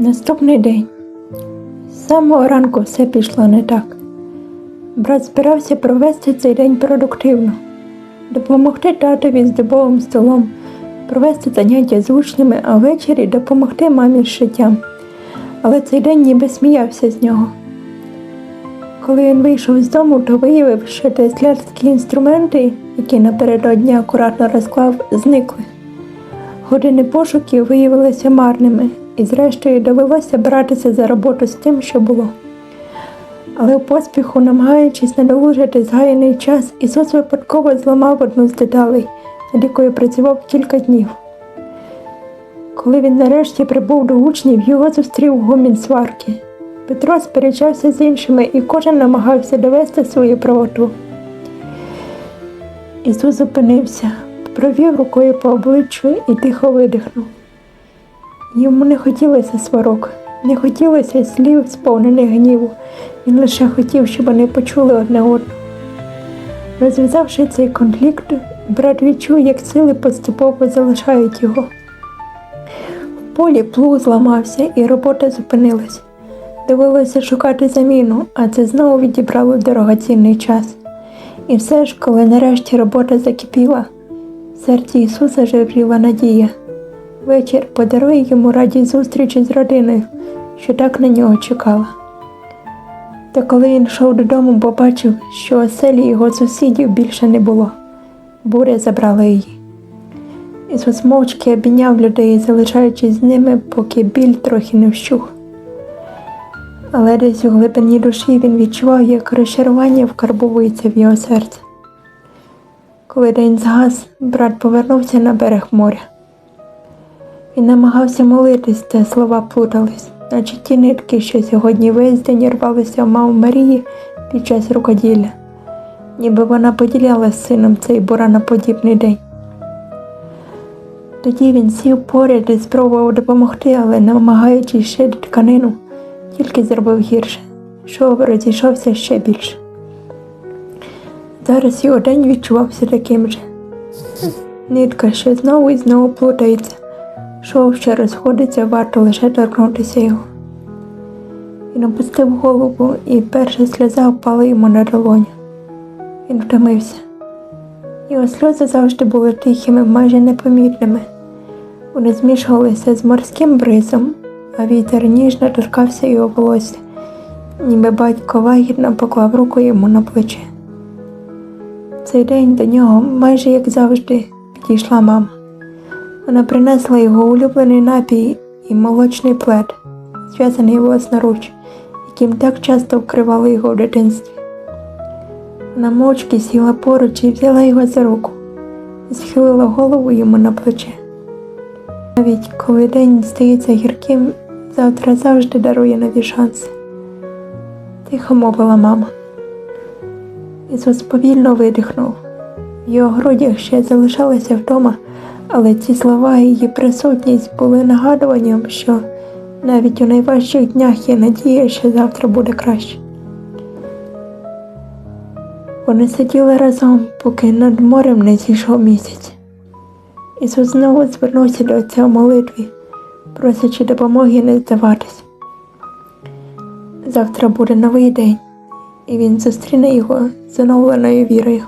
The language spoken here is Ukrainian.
Наступний день. З самого ранку все пішло не так. Брат збирався провести цей день продуктивно, допомогти татові з дубовим столом, провести заняття з учнями, а ввечері допомогти мамі з шиттям. Але цей день ніби сміявся з нього. Коли він вийшов з дому, то виявив, що теслярські інструменти, які напередодні акуратно розклав, зникли. Години пошуків виявилися марними, і зрештою довелося братися за роботу з тим, що було. Але в поспіху, намагаючись надолужити згаяний час, Ісус випадково зламав одну з деталей, над якою працював кілька днів. Коли він нарешті прибув до учнів, його зустрів гомін сварки. Петро сперечався з іншими, і кожен намагався довести свою правоту. Ісус зупинився, провів рукою по обличчю і тихо видихнув. Йому не хотілося сварок, не хотілося слів, сповнених гніву. Він лише хотів, щоб вони почули одне одного. Розв'язавши цей конфлікт, брат відчув, як сили поступово залишають його. В полі плуг зламався і робота зупинилась. Довелося шукати заміну, а це знову відібрало дорогоцінний час. І все ж, коли нарешті робота закипіла, в серці Ісуса жевріла надія. Вечір подарує йому радість зустрічі з родиною, що так на нього чекала. Та коли він йшов додому, побачив, що оселі його сусідів більше не було. Буря забрала її. Ісус мовчки обійняв людей, залишаючись з ними, поки біль трохи не вщух. Але десь у глибині душі він відчував, як розчарування вкарбовується в його серце. Коли день згас, брат повернувся на берег моря. Він намагався молитись, та слова плутались, наче ті нитки, що сьогодні весь день рвалися в маму Марії під час рукоділля, ніби вона поділяла з сином цей бураноподібний день. Тоді він сів поряд і спробував допомогти, але, намагаючись шити тканину, тільки зробив гірше, шов розійшовся ще більше. Зараз його день відчувався таким же. Нитка, що знову і знову плутається, шов, що розходиться, варто лише торкнутися його. Він опустив голову, і перша сльоза впала йому на долоню. Він втомився. Його сльози завжди були тихими, майже непомітними. Вони змішувалися з морським бризом, а вітер ніжно торкався його волосся, ніби батько лагідно поклав руку йому на плече. Цей день до нього, майже як завжди, підійшла мама. Вона принесла його улюблений напій і молочний плед, зв'язаний власноруч, яким так часто вкривали його в дитинстві. Вона мовчки сіла поруч і взяла його за руку і схилила голову йому на плече. Навіть коли день стається гірким, завтра завжди дарує нові шанси. Тихо мовила мама. Ісус повільно видихнув. В його грудях ще залишалася вдома, але ці слова і її присутність були нагадуванням, що навіть у найважчих днях є надія, що завтра буде краще. Вони сиділи разом, поки над морем не зійшов місяць. Ісус знову звернувся до Отця в молитві, просячи допомоги не здаватись. Завтра буде новий день, і він зустріне його з оновленою вірою.